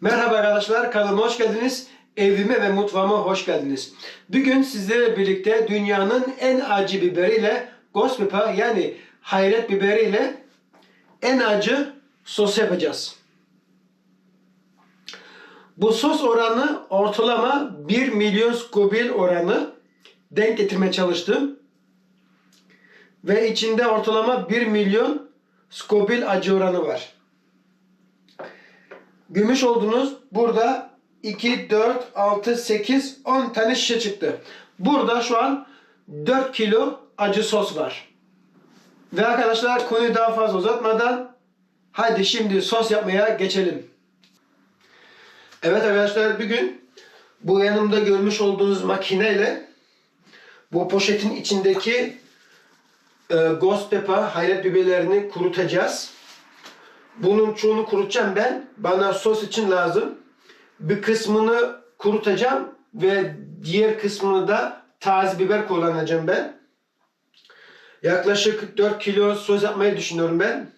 Merhaba arkadaşlar, kanalıma hoş geldiniz. Evime ve mutfağıma hoş geldiniz. Bugün sizlerle birlikte dünyanın en acı biberiyle ghost pepper yani hayret biberiyle en acı sos yapacağız. Bu sos oranı ortalama 1 milyon Scoville oranı denk getirmeye çalıştım. Ve içinde ortalama 1 milyon Scoville acı oranı var. Gümüş oldunuz. Burada 2, 4, 6, 8, 10 tane şişe çıktı. Burada şu an 4 kilo acı sos var. Ve arkadaşlar konuyu daha fazla uzatmadan hadi şimdi sos yapmaya geçelim. Evet arkadaşlar bugün bu yanımda görmüş olduğunuz makineyle bu poşetin içindeki e, ghost pepper hayret biberlerini kurutacağız. Bunun çoğunu kurutacağım ben. Bana sos için lazım. Bir kısmını kurutacağım ve diğer kısmını da taze biber kullanacağım ben. Yaklaşık 4 kilo sos yapmayı düşünüyorum ben.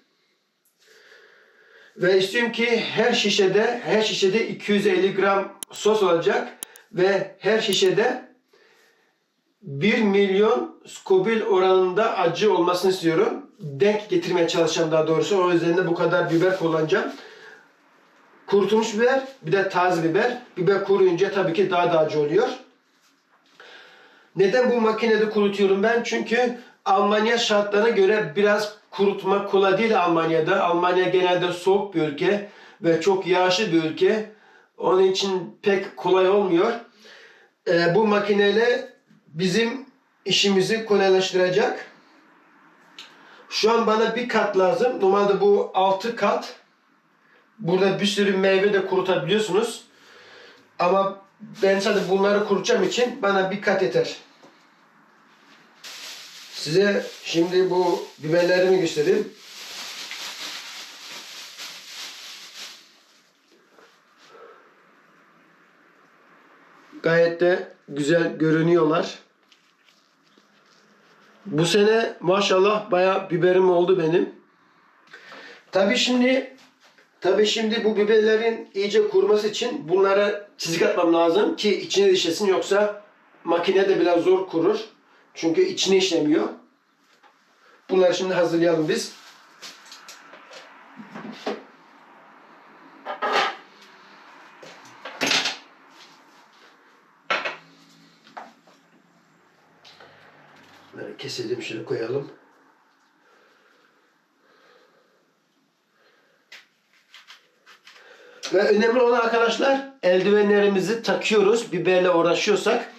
Ve istiyorum ki her şişede her şişede 250 gram sos olacak ve her şişede 1 milyon Scoville oranında acı olmasını istiyorum. Denk getirmeye çalışacağım daha doğrusu. O yüzden de bu kadar biber kullanacağım. Kurutulmuş biber, bir de taze biber. Biber kuruyunca tabii ki daha da acı oluyor. Neden bu makinede kurutuyorum ben? Çünkü Almanya şartlarına göre biraz kurutma kolay değil Almanya'da. Almanya genelde soğuk bir ülke ve çok yağışlı bir ülke. Onun için pek kolay olmuyor. Ee, bu makineyle bizim işimizi kolaylaştıracak. Şu an bana bir kat lazım. Normalde bu 6 kat. Burada bir sürü meyve de kurutabiliyorsunuz. Ama ben sadece bunları kurutacağım için bana bir kat yeter. Size şimdi bu biberlerimi göstereyim. Gayet de güzel görünüyorlar. Bu sene maşallah bayağı biberim oldu benim. Tabi şimdi tabi şimdi bu biberlerin iyice kuruması için bunlara çizik atmam lazım ki içine düşesin yoksa makinede biraz zor kurur. Çünkü içine işlemiyor. Bunları şimdi hazırlayalım biz. Böyle keselim şöyle koyalım. Ve önemli olan arkadaşlar eldivenlerimizi takıyoruz biberle uğraşıyorsak.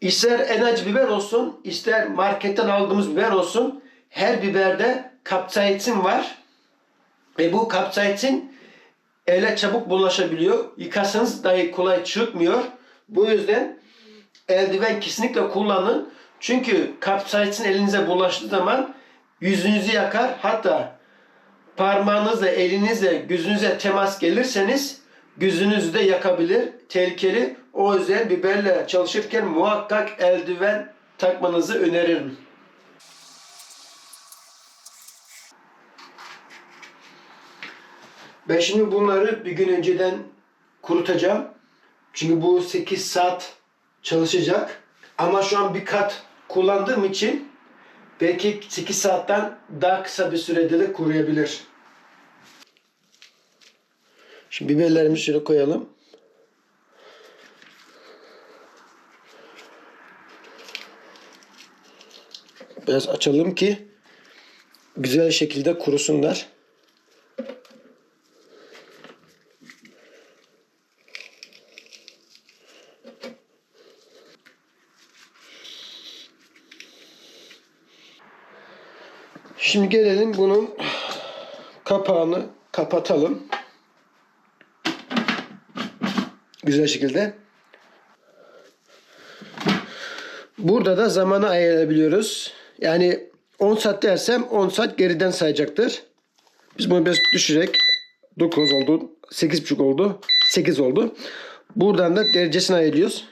İster en acı biber olsun, ister marketten aldığımız biber olsun. Her biberde kapsaisin var. Ve bu kapsaisin ele çabuk bulaşabiliyor. Yıkasanız dahi kolay çıkmıyor. Bu yüzden eldiven kesinlikle kullanın. Çünkü kapsaisin elinize bulaştığı zaman yüzünüzü yakar. Hatta parmağınızla, elinizle, gözünüze temas gelirseniz gözünüzü de yakabilir. Tehlikeli. O yüzden biberle çalışırken muhakkak eldiven takmanızı öneririm. Ben şimdi bunları bir gün önceden kurutacağım. Çünkü bu 8 saat çalışacak. Ama şu an bir kat kullandığım için belki 8 saatten daha kısa bir sürede de kuruyabilir. Şimdi biberlerimizi şöyle koyalım. Biraz açalım ki güzel şekilde kurusunlar. Şimdi gelelim bunun kapağını kapatalım. Güzel şekilde. Burada da zamanı ayarlayabiliyoruz. Yani 10 saat dersem 10 saat geriden sayacaktır. Biz bunu biraz düşürerek 9 oldu. 8.5 oldu. 8 oldu. Buradan da derecesini ayarlıyoruz.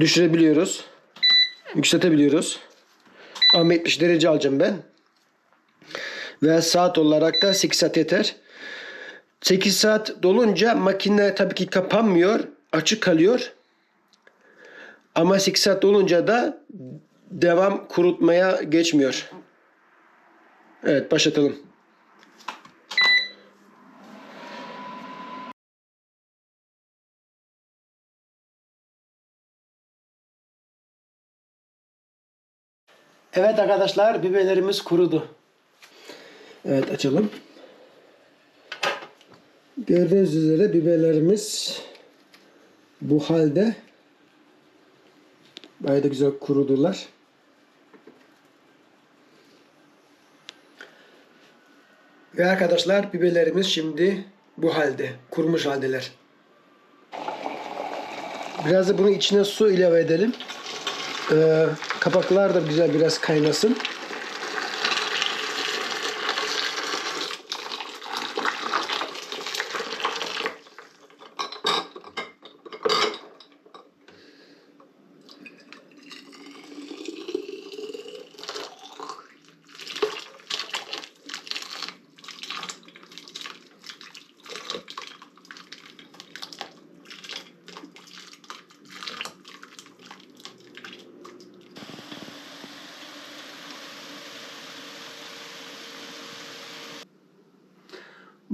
Düşürebiliyoruz. Yükseltebiliyoruz. Ama 70 derece alacağım ben. Ve saat olarak da 8 saat yeter. 8 saat dolunca makine tabii ki kapanmıyor. Açık kalıyor. Ama 8 saat dolunca da devam kurutmaya geçmiyor. Evet başlatalım. Evet arkadaşlar biberlerimiz kurudu. Evet açalım. Gördüğünüz üzere biberlerimiz bu halde. Bayağı güzel kurudular. Ve arkadaşlar biberlerimiz şimdi bu halde. Kurumuş haldeler. Biraz da bunun içine su ilave edelim. Ee, kapaklar da güzel biraz kaynasın.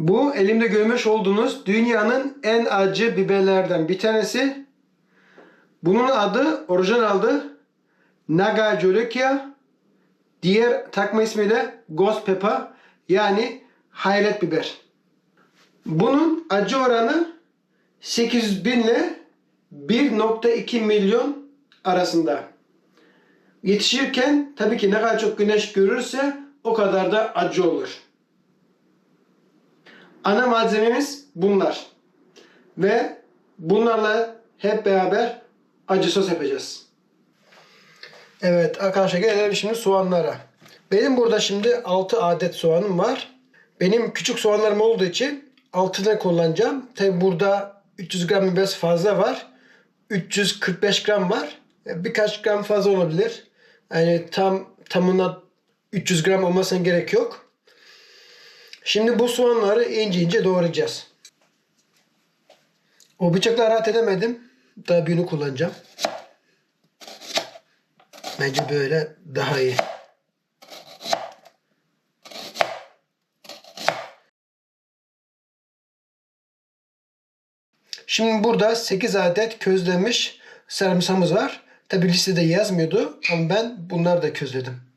Bu elimde görmüş olduğunuz dünyanın en acı biberlerden bir tanesi. Bunun adı, orijinal adı Naga Jolokia. Diğer takma ismi de Ghost Pepper yani hayalet biber. Bunun acı oranı 800 bin ile 1.2 milyon arasında. Yetişirken tabii ki ne kadar çok güneş görürse o kadar da acı olur. Ana malzememiz bunlar. Ve bunlarla hep beraber acı sos yapacağız. Evet arkadaşlar gelelim şimdi soğanlara. Benim burada şimdi 6 adet soğanım var. Benim küçük soğanlarım olduğu için 6'ını kullanacağım. Tabi burada 300 gram biraz fazla var. 345 gram var. Birkaç gram fazla olabilir. Yani tam tamına 300 gram olmasına gerek yok. Şimdi bu soğanları ince ince doğrayacağız. O bıçakla rahat edemedim. Daha büyüğünü kullanacağım. Bence böyle daha iyi. Şimdi burada 8 adet közlenmiş sarımsağımız var. Tabi listede yazmıyordu ama ben bunları da közledim.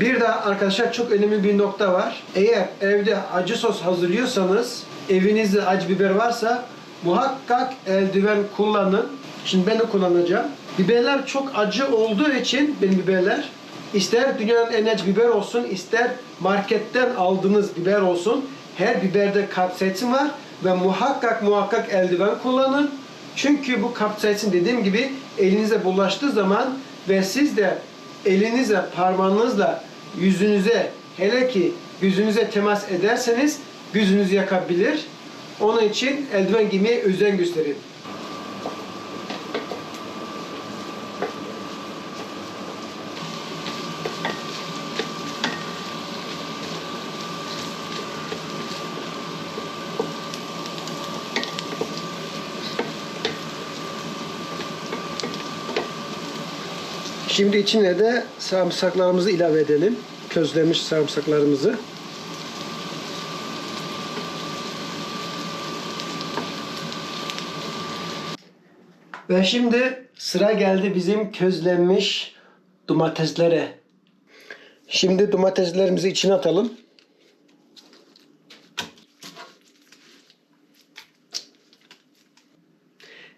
Bir de arkadaşlar çok önemli bir nokta var. Eğer evde acı sos hazırlıyorsanız, evinizde acı biber varsa muhakkak eldiven kullanın. Şimdi ben de kullanacağım. Biberler çok acı olduğu için benim biberler ister dünyanın en acı biber olsun, ister marketten aldığınız biber olsun. Her biberde kapsaisin var ve muhakkak muhakkak eldiven kullanın. Çünkü bu kapsaisin dediğim gibi elinize bulaştığı zaman ve siz de elinizle, parmağınızla yüzünüze hele ki yüzünüze temas ederseniz yüzünüzü yakabilir. Onun için eldiven giymeye özen gösterin. Şimdi içine de sarımsaklarımızı ilave edelim. Közlemiş sarımsaklarımızı. Ve şimdi sıra geldi bizim közlenmiş domateslere. Şimdi domateslerimizi içine atalım.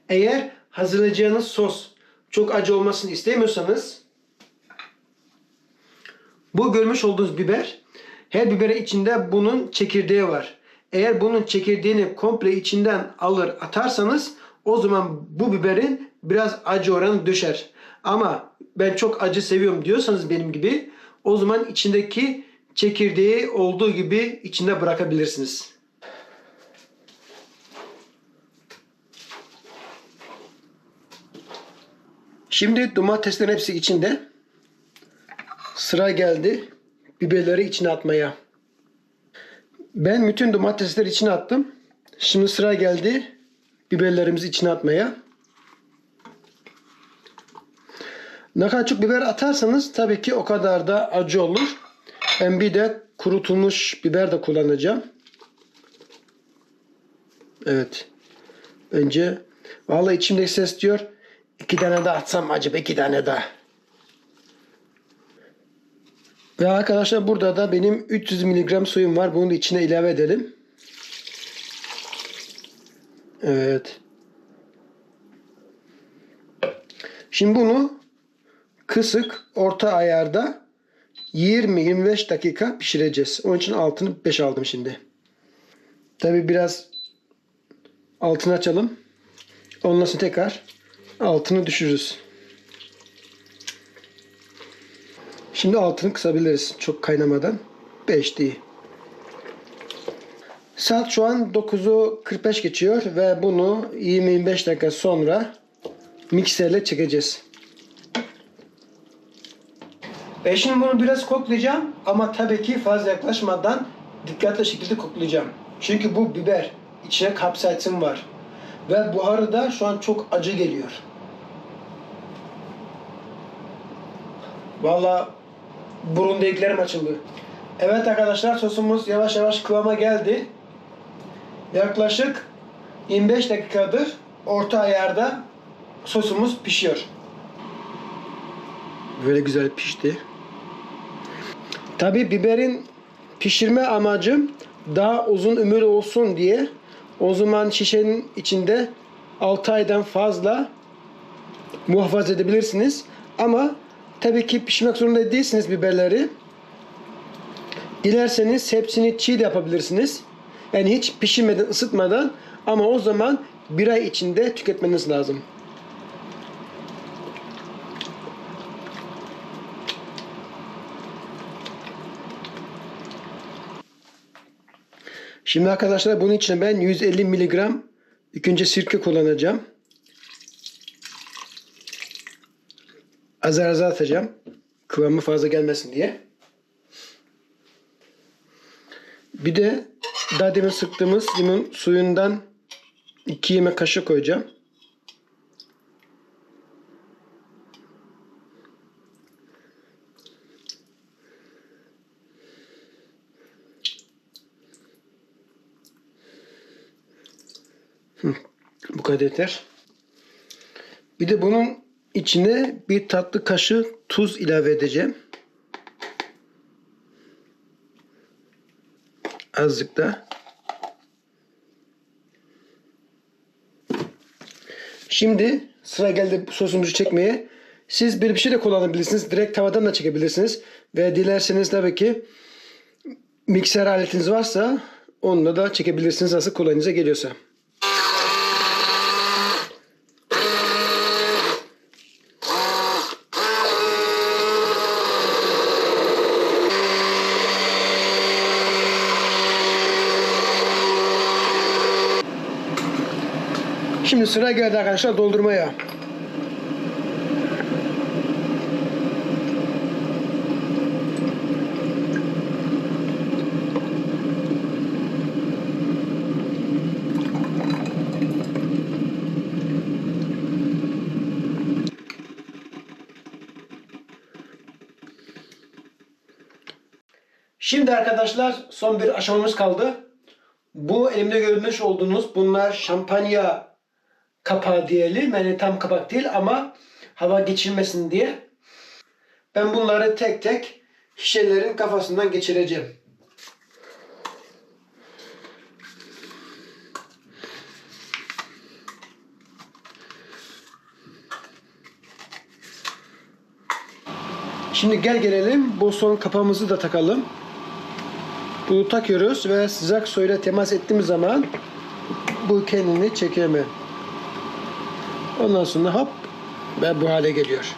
Eğer hazırlayacağınız sos çok acı olmasını istemiyorsanız bu görmüş olduğunuz biber her biberin içinde bunun çekirdeği var. Eğer bunun çekirdeğini komple içinden alır atarsanız o zaman bu biberin biraz acı oranı düşer. Ama ben çok acı seviyorum diyorsanız benim gibi o zaman içindeki çekirdeği olduğu gibi içinde bırakabilirsiniz. Şimdi domateslerin hepsi içinde. Sıra geldi biberleri içine atmaya. Ben bütün domatesleri içine attım. Şimdi sıra geldi biberlerimizi içine atmaya. Ne kadar çok biber atarsanız tabii ki o kadar da acı olur. Ben bir de kurutulmuş biber de kullanacağım. Evet. Bence vallahi içimdeki ses diyor iki tane daha atsam acaba iki tane daha. Ve arkadaşlar burada da benim 300 mg suyum var. Bunu da içine ilave edelim. Evet. Şimdi bunu kısık orta ayarda 20-25 dakika pişireceğiz. Onun için altını 5 aldım şimdi. Tabi biraz altını açalım. Ondan sonra tekrar altını düşürürüz. Şimdi altını kısabiliriz çok kaynamadan. 5 değil. Saat şu an 9'u 45 geçiyor ve bunu 20-25 dakika sonra mikserle çekeceğiz. Ben şimdi bunu biraz koklayacağım ama tabii ki fazla yaklaşmadan dikkatli şekilde koklayacağım. Çünkü bu biber içine kapsaisin var. Ve buharı da şu an çok acı geliyor. Vallahi burun deliklerim açıldı. Evet arkadaşlar sosumuz yavaş yavaş kıvama geldi. Yaklaşık 25 dakikadır orta ayarda sosumuz pişiyor. Böyle güzel pişti. Tabi biberin pişirme amacım daha uzun ömür olsun diye o zaman şişenin içinde 6 aydan fazla muhafaza edebilirsiniz. Ama tabii ki pişirmek zorunda değilsiniz biberleri. Dilerseniz hepsini çiğ de yapabilirsiniz. Yani hiç pişirmeden, ısıtmadan ama o zaman bir ay içinde tüketmeniz lazım. Şimdi arkadaşlar bunun için ben 150 miligram ilk önce sirke kullanacağım. Azar azar atacağım. Kıvamı fazla gelmesin diye. Bir de daha demin sıktığımız limon suyundan 2 yemek kaşığı koyacağım. Bu kadar yeter. Bir de bunun içine bir tatlı kaşığı tuz ilave edeceğim. Azıcık da. Şimdi sıra geldi sosumuzu çekmeye. Siz bir şey de kullanabilirsiniz. Direkt tavadan da çekebilirsiniz. Ve dilerseniz tabii ki mikser aletiniz varsa onunla da çekebilirsiniz nasıl kolayınıza geliyorsa. Şimdi sıra geldi arkadaşlar doldurmaya. Şimdi arkadaşlar son bir aşamamız kaldı. Bu elimde görmüş olduğunuz bunlar şampanya kapağı diyelim. Yani tam kapak değil ama hava geçirmesin diye. Ben bunları tek tek şişelerin kafasından geçireceğim. Şimdi gel gelelim bu son kapağımızı da takalım. Bunu takıyoruz ve sıcak suyla temas ettiğimiz zaman bu kendini hemen. Ondan sonra hop ve bu hale geliyor.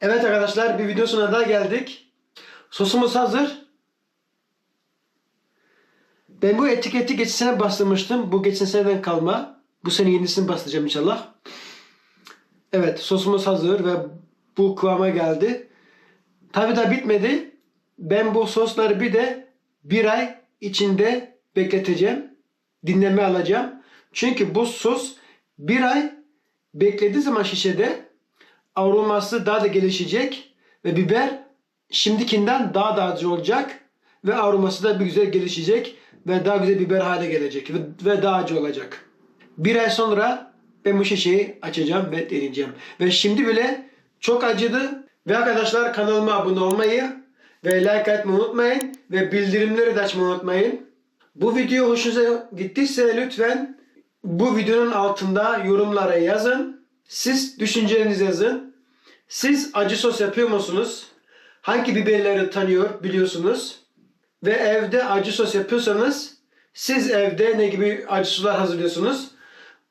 Evet arkadaşlar bir video sonuna daha geldik. Sosumuz hazır. Ben bu etiketi geçen sene bastırmıştım. Bu geçen seneden kalma. Bu sene yenisini bastıracağım inşallah. Evet sosumuz hazır ve bu kıvama geldi. Tabi da bitmedi. Ben bu sosları bir de bir ay içinde bekleteceğim. Dinleme alacağım. Çünkü bu sos bir ay beklediği zaman şişede aroması daha da gelişecek ve biber şimdikinden daha da acı olacak ve aroması da bir güzel gelişecek ve daha güzel biber hale gelecek ve, daha acı olacak. Bir ay sonra ben bu şişeyi açacağım ve deneyeceğim. Ve şimdi bile çok acıdı. Ve arkadaşlar kanalıma abone olmayı ve like atmayı unutmayın. Ve bildirimleri de açmayı unutmayın. Bu video hoşunuza gittiyse lütfen bu videonun altında yorumlara yazın. Siz düşüncelerinizi yazın. Siz acı sos yapıyor musunuz? Hangi biberleri tanıyor biliyorsunuz? Ve evde acı sos yapıyorsanız siz evde ne gibi acı soslar hazırlıyorsunuz?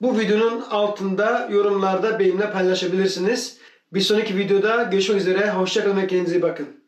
Bu videonun altında yorumlarda benimle paylaşabilirsiniz. Bir sonraki videoda görüşmek üzere. Hoşçakalın ve kendinize iyi bakın.